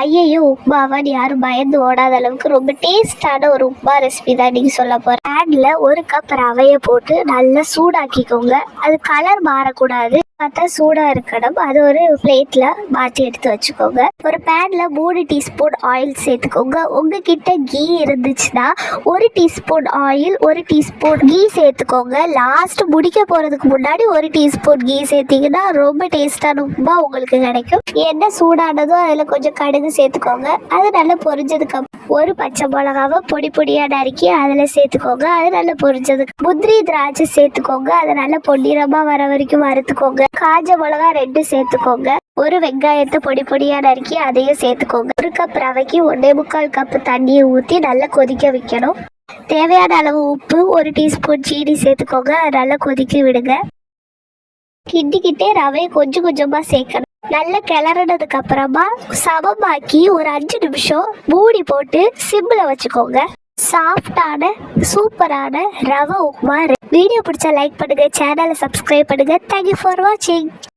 ஐயையோ உப்மாவான்னு யாரும் பயந்து ஓடாத அளவுக்கு ரொம்ப டேஸ்டான ஒரு உப்மா ரெசிபி தான் நீங்க சொல்ல போகிறேன் பேனில் ஒரு கப் ரவையை போட்டு நல்லா சூடாக்கிக்கோங்க. அது கலர் மாறக்கூடாது. பார்த்தா சூடாக இருக்கணும் அது ஒரு பிளேட்டில் மாற்றி எடுத்து வச்சுக்கோங்க. ஒரு பேனில் மூணு டீஸ்பூன் ஆயில் சேர்த்துக்கோங்க. உங்ககிட்ட கீ இருந்துச்சுன்னா ஒரு டீஸ்பூன் ஆயில் ஒரு டீஸ்பூன் கீ சேர்த்துக்கோங்க. லாஸ்ட் முடிக்க போகிறதுக்கு முன்னாடி ஒரு டீஸ்பூன் கீ சேர்த்தீங்கன்னா ரொம்ப டேஸ்டான உப்புமா உங்களுக்கு கிடைக்கும். எண்ணெய் சூடானதும் அதில் கொஞ்சம் கடுகு சேர்த்துக்கோங்க. அது நல்லா பொரிஞ்சதுக்கப்புறம் ஒரு பச்சை மிளகாவை பொடி பொடியாக நறுக்கி அதில் சேர்த்துக்கோங்க. அது நல்லா பொரிஞ்சதுக்கு முந்திரி திராட்சை சேர்த்துக்கோங்க. அதை நல்லா பொன்னிறமாக வர வரைக்கும் வறுத்துக்கோங்க. காஞ்ச மிளகா ரெண்டு சேர்த்துக்கோங்க. ஒரு வெங்காயத்தை பொடி பொடியாக நறுக்கி அதையும் சேர்த்துக்கோங்க. ஒரு கப் ரவைக்கு ஒன்றே முக்கால் கப் தண்ணியை ஊற்றி நல்லா கொதிக்க வைக்கணும். தேவையான அளவு உப்பு ஒரு டீஸ்பூன் சீனி சேர்த்துக்கோங்க. அதை நல்லா கொதிக்க விடுங்க. கிண்டிக்கிட்டே ரவையை கொஞ்சம் கொஞ்சமாக சேர்க்கணும். நல்லா கிளறினதுக்கு அப்புறமா சமமாக்கி ஒரு அஞ்சு நிமிஷம் மூடி போட்டு சிம்மில் வச்சுக்கோங்க. சாஃப்டான சூப்பரான ரவை உப்புமா வீடியோ பிடிச்சா லைக் பண்ணுங்க சேனலை சப்ஸ்கிரைப் பண்ணுங்க. தேங்க்யூ ஃபார் வாட்சிங்